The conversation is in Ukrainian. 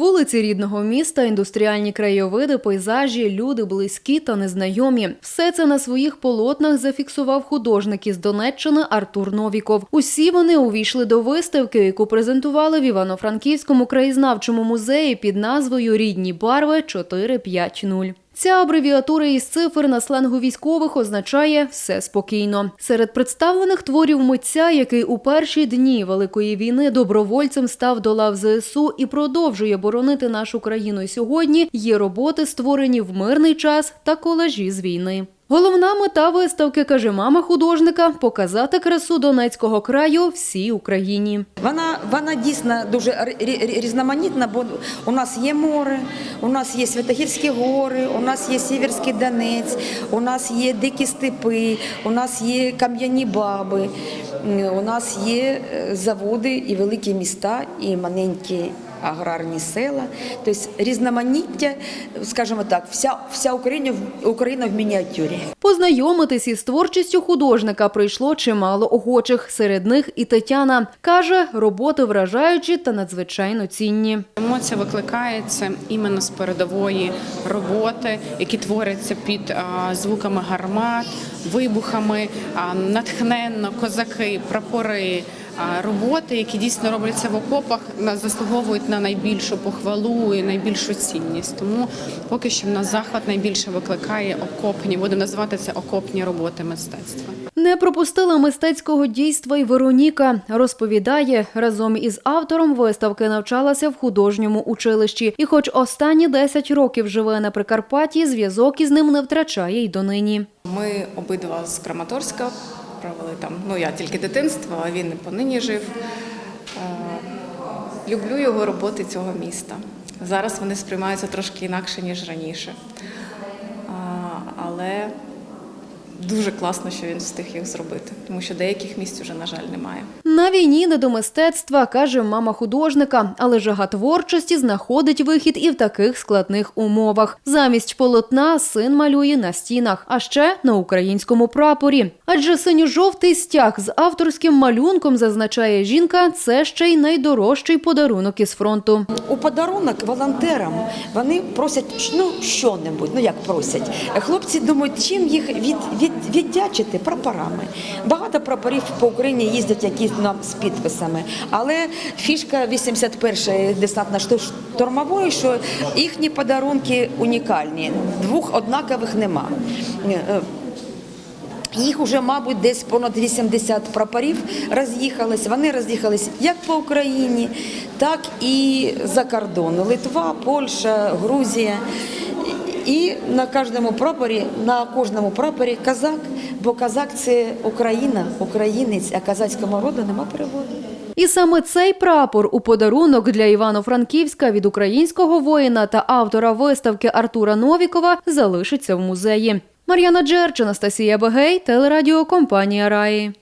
Вулиці рідного міста, індустріальні краєвиди, пейзажі, люди близькі та незнайомі. Все це на своїх полотнах зафіксував художник із Донеччини Артур Новіков. Усі вони увійшли до виставки, яку презентували в Івано-Франківському краєзнавчому музеї під назвою Рідні барви 450. Ця абревіатура із цифр на сленгу військових означає все спокійно. Серед представлених творів митця, який у перші дні Великої війни добровольцем став до лав ЗСУ і продовжує боронити нашу країну сьогодні, є роботи, створені в мирний час та колажі з війни. Головна мета виставки, каже мама художника, показати красу Донецького краю всій Україні. Вона, вона дійсно дуже різноманітна, бо у нас є море, у нас є Святогірські гори, у нас є Сіверський Донець, у нас є дикі степи, у нас є кам'яні баби, у нас є е, заводи і великі міста, і маленькі аграрні села. Тобто різноманіття, скажімо так, вся, вся Україна, в- Україна в мініатюрі. Познайомитись із творчістю художника прийшло чимало охочих. Серед них і Тетяна каже, роботи вражаючі та надзвичайно цінні. Емоція викликається іменно з передової роботи, які творяться під звуками гармат, вибухами, натхненно, козаки, прапори. Роботи, які дійсно робляться в окопах, заслуговують на найбільшу похвалу і найбільшу цінність. Тому поки що в нас захват найбільше викликає окопні, будемо називати це окопні роботи мистецтва. Не пропустила мистецького дійства й Вероніка. Розповідає, разом із автором виставки навчалася в художньому училищі. І хоч останні 10 років живе на Прикарпатті, зв'язок із ним не втрачає й донині. Ми обидва з Краматорська провели там, ну я тільки дитинство, а він понині жив. Е, Люблю його роботи цього міста. Зараз вони сприймаються трошки інакше, ніж раніше. Але дуже класно, що він встиг їх зробити, тому що деяких місць вже, на жаль, немає. На війні не до мистецтва, каже мама художника, але жага творчості знаходить вихід і в таких складних умовах. Замість полотна син малює на стінах, а ще на українському прапорі. Адже синьо-жовтий стяг з авторським малюнком, зазначає жінка, це ще й найдорожчий подарунок із фронту. У подарунок волонтерам вони просять ну що-небудь, ну як просять. Хлопці думають, чим їх від, від, віддячити прапорами. Багато прапорів по Україні їздять якісь нам з підписами. Але фішка 81-ї десантно-штурмової, що їхні подарунки унікальні. Двох однакових нема. Е, їх уже, мабуть, десь понад 80 прапорів роз'їхались. Вони роз'їхались як по Україні, так і за кордон. Литва, Польща, Грузія. І на кожному прапорі, на кожному прапорі казак, бо казак це Україна, українець, а казацького роду нема переводу. І саме цей прапор у подарунок для Івано-Франківська від українського воїна та автора виставки Артура Новікова залишиться в музеї. Мар'яна Джерч, Анастасія Бегей, телерадіокомпанія Раї.